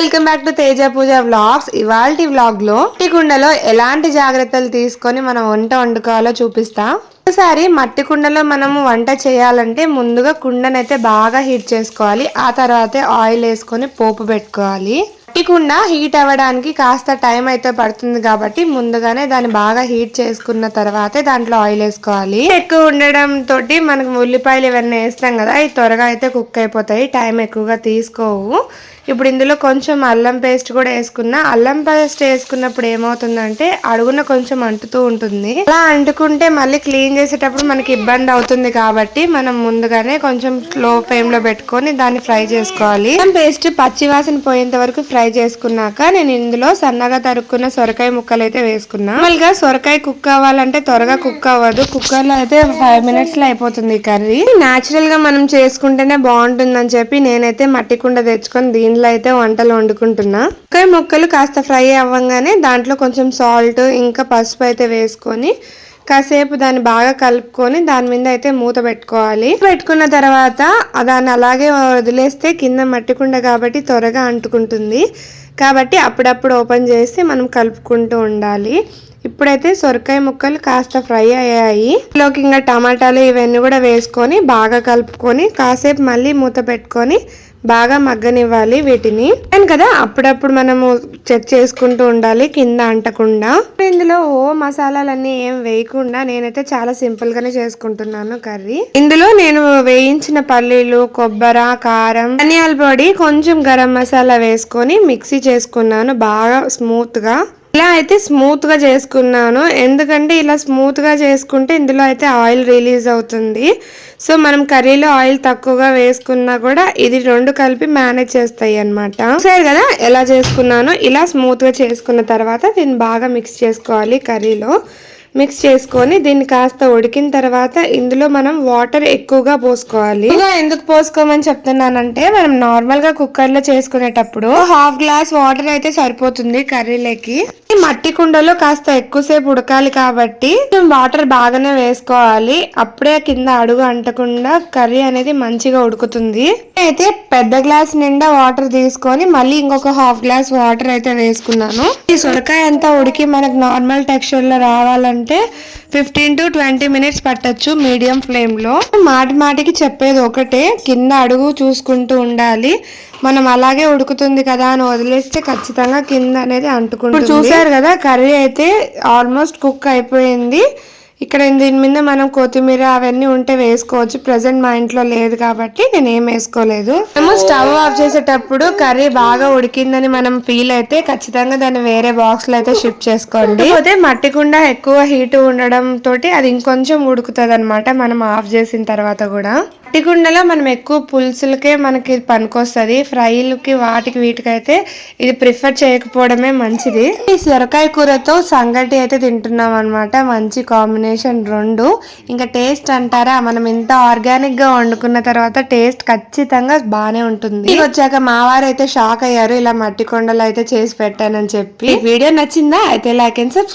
Welcome back to Teja Pooja vlogs. ఇవాల్టి వ్లాగ్లో మట్టి కుండలో ఎలాంటి జాగ్రత్తలు తీసుకొని మనం వంట వండుకోవాలో చూపిస్తా. ఒకసారి మట్టి కుండలో మనము వంట చేయాలంటే ముందుగా కుండనైతే బాగా హీట్ చేసుకోవాలి. ఆ తర్వాతే ఆయిల్ వేసుకొని పోపు పెట్టుకోవాలి. మట్టి కుండ హీట్ అవ్వడానికి కాస్త టైం అయితే పడుతుంది కాబట్టి ముందుగానే దాన్ని బాగా హీట్ చేసుకున్న తర్వాతే దాంట్లో ఆయిల్ వేసుకోవాలి. ఎక్కువ ఉండడం తోటి మనకు ఉల్లిపాయలు ఇవన్నీ వేస్తాం కదా అవి త్వరగా అయితే కుక్ అయిపోతాయి. టైం ఎక్కువగా తీసుకోవు. ఇప్పుడు ఇందులో కొంచెం అల్లం పేస్ట్ కూడా వేసుకున్నా. అల్లం పేస్ట్ వేసుకున్నప్పుడు ఏమవుతుందంటే అడుగున కొంచెం అంటుతూ ఉంటుంది. అలా అంటుకుంటే మళ్ళీ క్లీన్ చేసేటప్పుడు మనకి ఇబ్బంది అవుతుంది కాబట్టి మనం ముందుగానే కొంచెం స్లో ఫ్లేమ్లో పెట్టుకొని దాన్ని ఫ్రై చేసుకోవాలి. అల్లం పేస్ట్ పచ్చి వాసన పోయేంత వరకు ఫ్రై చేసుకున్నాక నేను ఇందులో సన్నగా తరుక్కున్న సొరకాయ ముక్కలు అయితే వేసుకున్నా. మామూలుగా సొరకాయ కుక్ అవ్వాలంటే త్వరగా కుక్ అవ్వదు. కుక్కర్లో అయితే ఫైవ్ మినిట్స్లో అయిపోతుంది కర్రీ. నాచురల్గా మనం చేసుకుంటేనే బాగుంటుందని చెప్పి నేనైతే మట్టి కుండ తెచ్చుకొని దీనిలో అయితే వంటలు వండుకుంటున్నా. సొరకాయ ముక్కలు కాస్త ఫ్రై అవ్వగానే దాంట్లో కొంచెం సాల్ట్ ఇంకా పసుపు అయితే వేసుకొని కాసేపు దాన్ని బాగా కలుపుకొని దాని మీద అయితే మూత పెట్టుకోవాలి. పెట్టుకున్న తర్వాత దాన్ని అలాగే వదిలేస్తే కింద మట్టికుండ కాబట్టి త్వరగా అంటుకుంటుంది. కాబట్టి అప్పుడప్పుడు ఓపెన్ చేసి మనం కలుపుకుంటూ ఉండాలి. ఇప్పుడైతే సొరకాయ ముక్కలు కాస్త ఫ్రై అయ్యాయి. ఇందులోకి ఇంకా టమాటాలు ఇవన్నీ కూడా వేసుకొని బాగా కలుపుకొని కాసేపు మళ్ళీ మూత పెట్టుకొని బాగా మగ్గనివ్వాలి వీటిని. అండ్ కదా? అప్పుడప్పుడు మనము చెక్ చేసుకుంటూ ఉండాలి కింద అంటకుండా. ఇందులో ఓ మసాలాలన్నీ ఏం వేయకుండా నేనైతే చాలా సింపుల్ గానే చేసుకుంటున్నాను కర్రీ. ఇందులో నేను వేయించిన పల్లీలు కొబ్బరి కారం ధనియాల పొడి కొంచెం గరం మసాలా వేసుకొని మిక్సీ చేసుకున్నాను. బాగా స్మూత్గా. ఇలా అయితే స్మూత్గా చేసుకున్నాను. ఎందుకంటే ఇలా స్మూత్గా చేసుకుంటే ఇందులో అయితే ఆయిల్ రిలీజ్ అవుతుంది. సో మనం కర్రీలో ఆయిల్ తక్కువగా వేసుకున్నా కూడా ఇది రెండు కలిపి మేనేజ్ చేస్తాయి అనమాట సరే కదా ఎలా చేసుకున్నాను? ఇలా స్మూత్గా చేసుకున్న తర్వాత దీన్ని బాగా మిక్స్ చేసుకోవాలి కర్రీలో. మిక్స్ చేసుకొని దీన్ని కాస్త ఉడికిన తర్వాత ఇందులో మనం వాటర్ ఎక్కువగా పోసుకోవాలి. ఎందుకు పోసుకోమని చెప్తున్నానంటే మనం నార్మల్గా కుక్కర్లో చేసుకునేటప్పుడు హాఫ్ గ్లాస్ వాటర్ అయితే సరిపోతుంది కర్రీలోకి ఈ మట్టి కుండలో కాస్త ఎక్కువసేపు ఉడకాలి కాబట్టి వాటర్ బాగానే వేసుకోవాలి. అప్పుడే కింద అడుగు అంటకుండా కర్రీ అనేది మంచిగా ఉడుకుతుంది. అయితే పెద్ద గ్లాస్ నిండా వాటర్ తీసుకొని మళ్ళీ ఇంకొక హాఫ్ గ్లాస్ వాటర్ అయితే వేసుకున్నాను. ఈ సొరకాయ అంతా ఉడికి మనకు నార్మల్ టెక్స్చర్లో రావాలంటే అంటే ఫిఫ్టీన్ టు ట్వంటీ మినిట్స్ పట్టచ్చు మీడియం ఫ్లేమ్లో మాటి మాటికి చెప్పేది ఒకటే కింద అడుగు చూసుకుంటూ ఉండాలి. మనం అలాగే ఉడుకుతుంది కదా అని వదిలేస్తే ఖచ్చితంగా కింద అనేది అంటుకుంటుంది. చూసారు కదా కర్రీ అయితే ఆల్మోస్ట్ కుక్ అయిపోయింది. ఇక్కడ దీని మీద మనం కొత్తిమీర అవన్నీ ఉంటే వేసుకోవచ్చు. ప్రజెంట్ మా ఇంట్లో లేదు కాబట్టి నేను ఏం వేసుకోలేదు. మేము స్టవ్ ఆఫ్ చేసేటప్పుడు కర్రీ బాగా ఉడికిందని మనం ఫీల్ అయితే ఖచ్చితంగా దాన్ని వేరే బాక్స్లో అయితే షిఫ్ట్ చేసుకోండి. పోతే మట్టి కుండ ఎక్కువ హీట్ ఉండడం తోటి అది ఇంకొంచెం ఉడుకుతుంది అనమాట మనం ఆఫ్ చేసిన తర్వాత కూడా. మట్టి కుండలో మనం ఎక్కువ పులుసులకే మనకి పనికొస్తుంది. ఫ్రైలకి వాటికి వీటికైతే ఇది ప్రిఫర్ చేయకపోవడమే మంచిది. ఈ సొరకాయ కూరతో సంగటి అయితే తింటున్నాం అనమాట మంచి కాంబినేషన్ రెండు. ఇంకా టేస్ట్ అంటారా మనం ఇంత ఆర్గానిక్గా వండుకున్న తర్వాత టేస్ట్ ఖచ్చితంగా బానే ఉంటుంది. వచ్చాక మా వారు అయితే షాక్ అయ్యారు ఇలా మట్టి కొండలు అయితే చేసి పెట్టానని చెప్పి. వీడియో నచ్చిందా? అయితే లైక్ అండ్ సబ్స్క్రైబ్